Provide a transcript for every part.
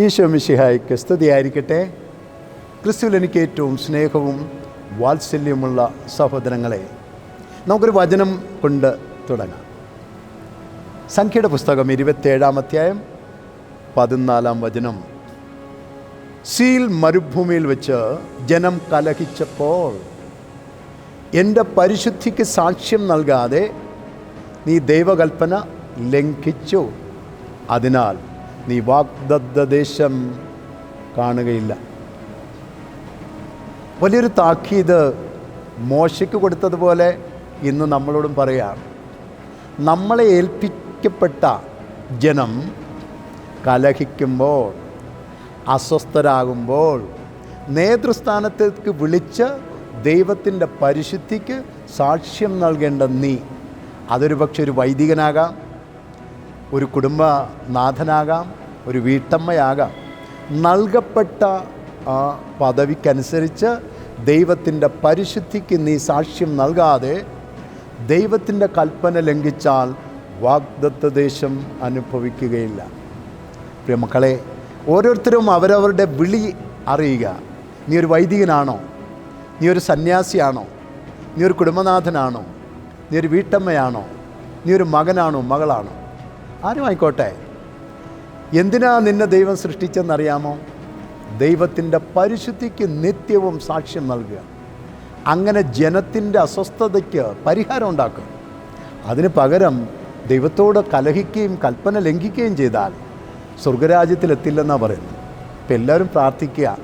ഈശോ സ്തുതിയായിരിക്കട്ടെ. ക്രിസ്തുവിൽ എനിക്ക് ഏറ്റവും സ്നേഹവും വാത്സല്യമുള്ള സഹോദരങ്ങളെ നമുക്കൊരു വചനം കൊണ്ട് തുടങ്ങാം. സംഖ്യയുടെ പുസ്തകം ഇരുപത്തേഴാം അധ്യായം പതിനാലാം വചനം. സീൽ മരുഭൂമിയിൽ വെച്ച് ജനം കലഹിച്ചപ്പോൾ എന്റെ പരിശുദ്ധിക്ക് സാക്ഷ്യം നൽകാതെ നീ ദൈവകൽപ്പന ലംഘിച്ചു. അതിനാൽ നീ വാഗ്ദത്ത ദേശം കാണുകയില്ല. വലിയൊരു താക്കീത് മോശയ്ക്ക് കൊടുത്തതുപോലെ ഇന്ന് നമ്മളോടും പറയാം നമ്മളെ ഏൽപ്പിക്കപ്പെട്ട ജനം കലഹിക്കുമ്പോൾ അസ്വസ്ഥരാകുമ്പോൾ നേതൃസ്ഥാനത്തേക്ക് വിളിച്ച് ദൈവത്തിന്റെ പരിശുദ്ധിക്ക് സാക്ഷ്യം നൽകേണ്ട നീ അതൊരു പക്ഷെ ഒരു വൈദികനാകാം ഒരു കുടുംബനാഥനാകാം ഒരു വീട്ടമ്മയാകാം. നൽകപ്പെട്ട ആ പദവിക്കനുസരിച്ച് ദൈവത്തിന്റെ പരിശുദ്ധിക്ക് നീ സാക്ഷ്യം നൽകാതെ ദൈവത്തിന്റെ കൽപ്പന ലംഘിച്ചാൽ വാഗ്ദത്ത ദേശം അനുഭവിക്കുകയില്ല. പ്രിയമക്കളെ ഓരോരുത്തരും അവരവരുടെ വിളി അറിയുക. നീ ഒരു വൈദികനാണോ? നീ ഒരു സന്യാസിയാണോ? നീ ഒരു കുടുംബനാഥനാണോ? നീ ഒരു വീട്ടമ്മയാണോ? നീ ഒരു മകനാണോ? മകളാണോ? ആരും ആയിക്കോട്ടെ എന്തിനാ നിന്നെ ദൈവം സൃഷ്ടിച്ചെന്നറിയാമോ? ദൈവത്തിന്റെ പരിശുദ്ധിക്ക് നിത്യവും സാക്ഷ്യം നൽകുക. അങ്ങനെ ജനത്തിന്റെ അസ്വസ്ഥതയ്ക്ക് പരിഹാരം ഉണ്ടാക്കും അതിന് പകരം ദൈവത്തോട് കലഹിക്കുകയും കൽപ്പന ലംഘിക്കുകയും ചെയ്താൽ സ്വർഗരാജ്യത്തിലെത്തില്ലെന്നാണ് പറയുന്നത്. ഇപ്പം എല്ലാവരും പ്രാർത്ഥിക്കുക.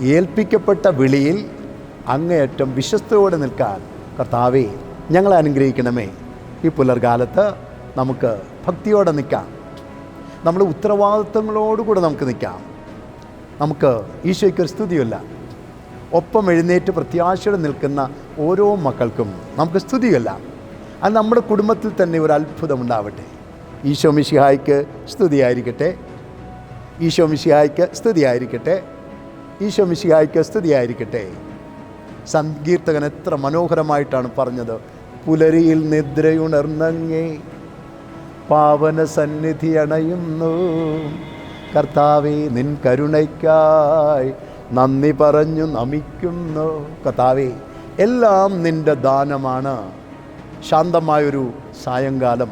ഏൽപ്പിക്കപ്പെട്ട വിളിയിൽ അങ്ങേയറ്റം വിശ്വസ്തയോടെ നിൽക്കാൻ കർത്താവേ ഞങ്ങളെ അനുഗ്രഹിക്കണമേ. ഈ പുലർകാലത്ത് നമുക്ക് ഭക്തിയോടെ നിൽക്കാം. നമ്മൾ ഉത്തരവാദിത്വങ്ങളോടുകൂടെ നമുക്ക് നിൽക്കാം. നമുക്ക് ഈശോയ്ക്ക് ഒരു സ്തുതിയല്ല ഒപ്പം എഴുന്നേറ്റ് പ്രത്യാശയോടെ നിൽക്കുന്ന ഓരോ മക്കൾക്കും നമുക്ക് സ്തുതിയല്ല അത് നമ്മുടെ കുടുംബത്തിൽ തന്നെ ഒരു അത്ഭുതം ഉണ്ടാവട്ടെ. ഈശോ മിഷിഹായ്ക്ക് സ്തുതിയായിരിക്കട്ടെ. ഈശോ മിഷിഹായ്ക്ക് സ്തുതിയായിരിക്കട്ടെ. ഈശോ മിഷിഹായ്ക്ക് സ്തുതിയായിരിക്കട്ടെ. സങ്കീർത്തകൻ എത്ര മനോഹരമായിട്ടാണ് പറഞ്ഞത്. പുലരിയിൽ നിദ്രയുണർന്നങ്ങേ. പാവന സന്നിധി അണയുന്നു. കർത്താവെ നിൻ കരുണയ്ക്കായി നന്ദി പറഞ്ഞു നമിക്കുന്നു. കർത്താവെ എല്ലാം നിന്റെ ദാനമാണ്. ശാന്തമായൊരു സായങ്കാലം.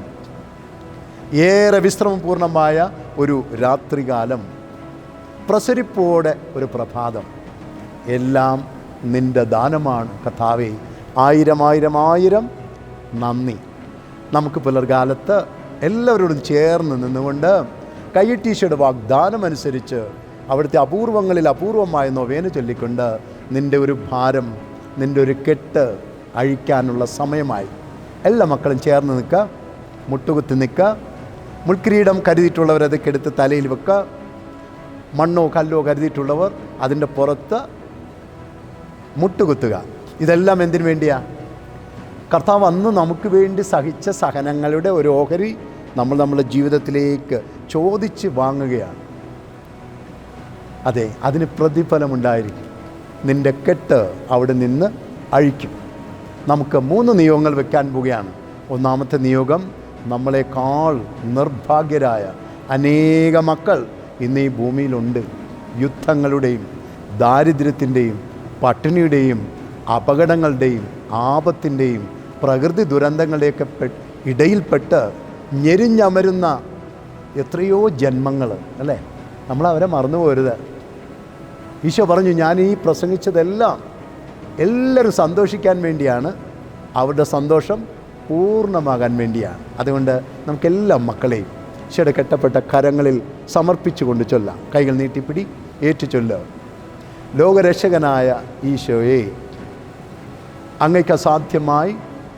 ഏറെ വിശ്രമപൂർണമായ ഒരു രാത്രികാലം. പ്രസരിപ്പോടെ ഒരു പ്രഭാതം. എല്ലാം നിന്റെ ദാനമാണ്. കഥാവേ ആയിരം ആയിരം ആയിരം നന്ദി. നമുക്ക് പുലർകാലത്ത് എല്ലാവരോടും ചേർന്ന് നിന്നുകൊണ്ട് കൈയിട്ടീശയുടെ വാഗ്ദാനം അനുസരിച്ച് അവിടുത്തെ അപൂർവങ്ങളിൽ അപൂർവമായ നൊവേന ചൊല്ലിക്കൊണ്ട് നിന്റെ ഒരു ഭാരം നിന്റെ ഒരു കെട്ട് അഴിക്കാനുള്ള സമയമായി. എല്ലാ മക്കളും ചേർന്ന് നിൽക്കുക മുട്ടുകുത്തി നിൽക്കുക മുൾക്കിരീടം കരുതിയിട്ടുള്ളവരതൊക്കെ എടുത്ത് തലയിൽ വെക്കുക മണ്ണോ കല്ലോ കരുതിയിട്ടുള്ളവർ അതിന്റെ പുറത്ത് മുട്ടുകുത്തുക. ഇതെല്ലാം എന്തിനു വേണ്ടിയാ? കർത്താവ് അന്ന് നമുക്ക് വേണ്ടി സഹിച്ച സഹനങ്ങളുടെ ഒരു ഓഹരി നമ്മൾ നമ്മുടെ ജീവിതത്തിലേക്ക് ചോദിച്ച് വാങ്ങുകയാണ്. അതെ അതിന് പ്രതിഫലമുണ്ടായിരിക്കും. നിന്റെ കെട്ട് അവിടെ നിന്ന് അഴിക്കും. നമുക്ക് മൂന്ന് നിയോഗങ്ങൾ വെക്കാൻ പോവുകയാണ്. ഒന്നാമത്തെ നിയോഗം നമ്മളെക്കാൾ നിർഭാഗ്യരായ അനേക മക്കൾ ഇന്ന് ഈ ഭൂമിയിലുണ്ട്. യുദ്ധങ്ങളുടെയും ദാരിദ്ര്യത്തിന്റെയും പട്ടിണിയുടെയും അപകടങ്ങളുടെയും ആപത്തിന്റെയും പ്രകൃതി ദുരന്തങ്ങളുടെയൊക്കെ ഇടയിൽപ്പെട്ട് ഞെരിഞ്ഞമരുന്ന എത്രയോ ജന്മങ്ങൾ അല്ലേ? നമ്മൾ അവരെ മറന്നു പോരുത് ഈശോ പറഞ്ഞു ഞാൻ ഈ പ്രസംഗിച്ചതെല്ലാം എല്ലാവരും സന്തോഷിക്കാൻ വേണ്ടിയാണ്. അവരുടെ സന്തോഷം പൂർണമാകാൻ വേണ്ടിയാണ്. അതുകൊണ്ട് നമുക്കെല്ലാം മക്കളെയും ഈശോയുടെ കെട്ടപ്പെട്ട കരങ്ങളിൽ സമർപ്പിച്ചുകൊണ്ട് ചൊല്ലാം. കൈകൾ നീട്ടിപ്പിടി ഏറ്റു ചൊല്ല ലോകരക്ഷകനായ ഈശോയെ അങ്ങയ്ക്ക് അസാധ്യമായി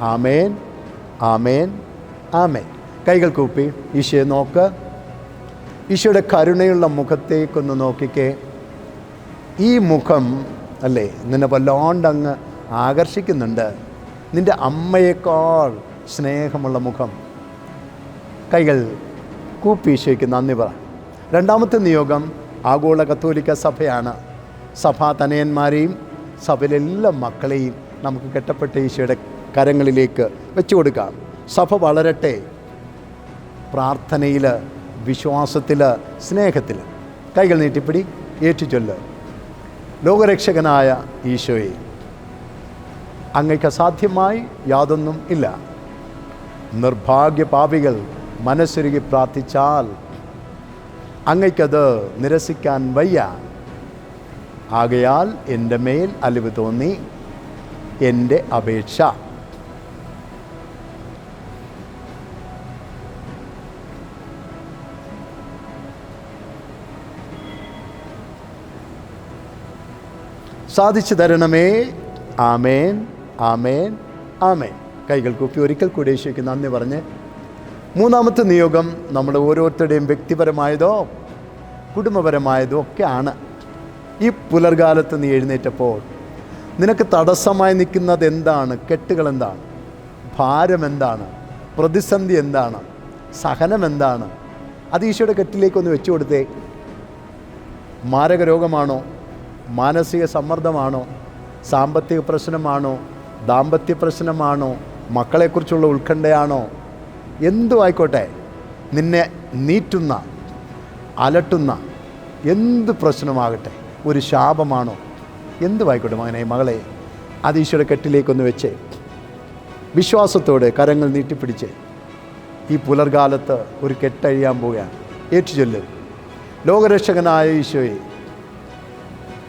ആമേൻ ആമേൻ ആമേൻ. കൈകൾ കൂപ്പി ഈശോയെ നോക്ക്. ഈശോയുടെ കരുണയുള്ള മുഖത്തേക്കൊന്ന് നോക്കിക്കേ. ഈ മുഖം അല്ലേ നിന്നെ വല്ലാണ്ടങ്ങ് ആകർഷിക്കുന്നുണ്ട്. നിന്റെ അമ്മയേക്കാൾ സ്നേഹമുള്ള മുഖം. കൈകൾ കൂപ്പി ഈശോയ്ക്ക് നന്ദി പറ. രണ്ടാമത്തെ നിയോഗം ആഗോള കത്തോലിക്ക സഭയാണ്. സഭാ തനയന്മാരെയും സഭയിലെ എല്ലാ മക്കളെയും നമുക്ക് കെട്ടപ്പെട്ട ഈശോയുടെ കരങ്ങളിലേക്ക് വെച്ചു കൊടുക്കാം. സഭ വളരട്ടെ പ്രാർത്ഥനയിൽ വിശ്വാസത്തിൽ സ്നേഹത്തിൽ കൈകൾ നീട്ടിപ്പിടി ഏറ്റുചൊല്ല്. ലോകരക്ഷകനായ ഈശോയെ അങ്ങയ്ക്ക് അസാധ്യമായി യാതൊന്നും ഇല്ല. നിർഭാഗ്യ പാപികൾ മനസ്സൊരുകി പ്രാർത്ഥിച്ചാൽ അങ്ങയ്ക്കത് നിരസിക്കാൻ വയ്യ. ആകയാൽ എന്റെ മേൽ അലിവ് തോന്നി എന്റെ അപേക്ഷ. സാധിച്ചു തരണമേ. ആമേൻ ആമേൻ ആമേൻ. കൈകൾ കൂപ്പി ഒരിക്കൽ കൂടി യേശുക്ക് നന്ദി പറഞ്ഞ് മൂന്നാമത്തെ നിയോഗം നമ്മുടെ ഓരോരുത്തരുടെയും വ്യക്തിപരമായതോ കുടുംബപരമായതോ ഒക്കെയാണ്. ഈ പുലർകാലത്ത് നീ എഴുന്നേറ്റപ്പോൾ നിനക്ക് തടസ്സമായി നിൽക്കുന്നത് എന്താണ്? കെട്ടുകൾ എന്താണ്? ഭാരം എന്താണ്? പ്രതിസന്ധി എന്താണ്? സഹനം എന്താണ്? അത് ഈശോയുടെ കെട്ടിലേക്കൊന്ന് വെച്ചു കൊടുത്തേ. മാരക രോഗമാണോ? മാനസിക സമ്മർദ്ദമാണോ? സാമ്പത്തിക പ്രശ്നമാണോ? ദാമ്പത്യ പ്രശ്നമാണോ? മക്കളെക്കുറിച്ചുള്ള ഉത്കണ്ഠയാണോ? എന്തു ആയിക്കോട്ടെ നിന്നെ നീറ്റുന്ന അലട്ടുന്ന എന്ത് പ്രശ്നമാകട്ടെ ഒരു ശാപമാണോ? എന്തു എന്തുമായിക്കോട്ടെ മകനെ മകളെ അത് ഈശോയുടെ കെട്ടിലേക്കൊന്ന് വെച്ച്. വിശ്വാസത്തോടെ കരങ്ങൾ നീട്ടിപ്പിടിച്ച്. ഈ പുലർകാലത്ത് ഒരു കെട്ടഴിയാൻ പോവുകയാണ്. ഏറ്റുചൊല്ലും ലോകരക്ഷകനായ ഈശോയെ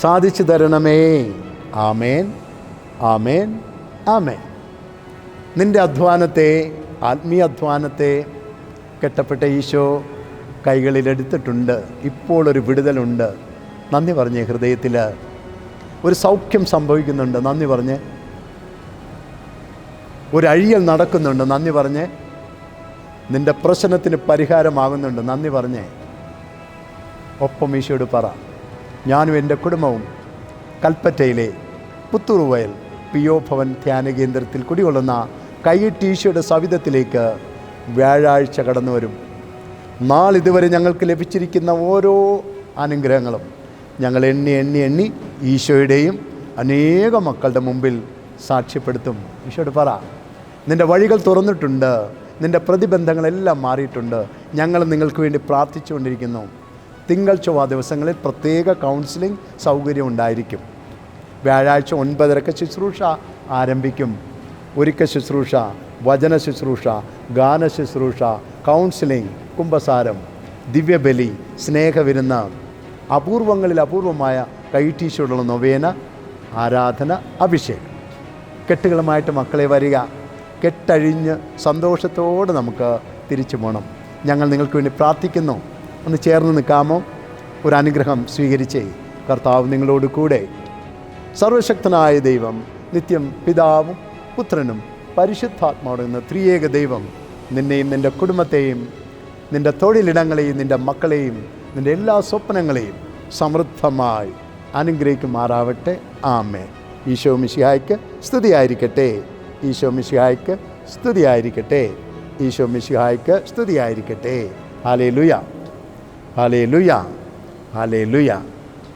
സാധിച്ചു തരണമേ. ആമേൻ. ആമേൻ. ആമേൻ. നിന്റെ അധ്വാനത്തെ ആത്മീയ അധ്വാനത്തെ കെട്ടപ്പെട്ട ഈശോ കൈകളിലെടുത്തിട്ടുണ്ട് ഇപ്പോൾ ഒരു വിടുതലുണ്ട്. നന്ദി പറഞ്ഞേ ഹൃദയത്തിൽ ഒരു സൗഖ്യം സംഭവിക്കുന്നുണ്ട്. നന്ദി പറഞ്ഞ്. ഒരു അഴിയൽ നടക്കുന്നുണ്ട്. നന്ദി പറഞ്ഞ്. നിന്റെ പ്രശ്നത്തിന് പരിഹാരമാകുന്നുണ്ട്. നന്ദി പറഞ്ഞേ. ഒപ്പം ഈശോയോട് പറ. ഞാനും എന്റെ കുടുംബവും കൽപ്പറ്റയിലെ പുത്തൂർ വയൽ പി ഒ ഭവൻ ധ്യാന കേന്ദ്രത്തിൽ കുടികൊള്ളുന്ന കൈയിട്ട് ഈശോയുടെ സവിധത്തിലേക്ക് വ്യാഴാഴ്ച കടന്നു വരും. നാളിതുവരെ ഞങ്ങൾക്ക് ലഭിച്ചിരിക്കുന്ന ഓരോ അനുഗ്രഹങ്ങളും ഞങ്ങൾ എണ്ണി എണ്ണി എണ്ണി ഈശോയുടെയും അനേക മക്കളുടെ മുമ്പിൽ സാക്ഷ്യപ്പെടുത്തും. ഈശോയോട് പറ നിന്റെ വഴികൾ തുറന്നിട്ടുണ്ട് നിന്റെ പ്രതിബന്ധങ്ങളെല്ലാം മാറിയിട്ടുണ്ട്. ഞങ്ങൾ നിങ്ങൾക്ക് വേണ്ടി പ്രാർത്ഥിച്ചുകൊണ്ടിരിക്കുന്നു. തിങ്കൾ ചൊവ്വ ദിവസങ്ങളിൽ പ്രത്യേക കൗൺസിലിംഗ് സൗകര്യം ഉണ്ടായിരിക്കും. വ്യാഴാഴ്ച ഒൻപതരക്ക് ശുശ്രൂഷ ആരംഭിക്കും. ഒരുക്ക ശുശ്രൂഷ വചന ശുശ്രൂഷ ഗാന ശുശ്രൂഷ കൗൺസിലിംഗ് കുംഭസാരം ദിവ്യബലി സ്നേഹവിരുന്ന അപൂർവങ്ങളിൽ അപൂർവമായ കൈറ്റീശോടുള്ള നൊവേന ആരാധന അഭിഷേകം. കെട്ടുകളുമായിട്ട് മക്കളെ വരിക. കെട്ടഴിഞ്ഞ് സന്തോഷത്തോടെ നമുക്ക് തിരിച്ചു പോകണം ഞങ്ങൾ നിങ്ങൾക്ക് വേണ്ടി പ്രാർത്ഥിക്കുന്നു. ഒന്ന് ചേർന്ന് നിൽക്കാമോ? ഒരു അനുഗ്രഹം സ്വീകരിച്ചേ. കർത്താവ് നിങ്ങളോട് കൂടെ. സർവശക്തനായ ദൈവം നിത്യം പിതാവും പുത്രനും പരിശുദ്ധാത്മാവും എന്ന ത്രിയേക ദൈവം നിന്നെയും നിന്റെ കുടുംബത്തെയും നിന്റെ തൊഴിലിടങ്ങളെയും നിന്റെ മക്കളെയും നിന്റെ എല്ലാ സ്വപ്നങ്ങളെയും സമൃദ്ധമായി അനുഗ്രഹിക്കുമാറാവട്ടെ. ആമേ ഈശോ മിശിഹായ്ക്ക് സ്തുതിയായിരിക്കട്ടെ. ഈശോ മിശിഹായ്ക്ക് സ്തുതിയായിരിക്കട്ടെ. ഈശോ മിശിഹായ്ക്ക് സ്തുതിയായിരിക്കട്ടെ. ഹാലേ ലുയ ഹാലേ ലുയ ഹാലേ ലുയ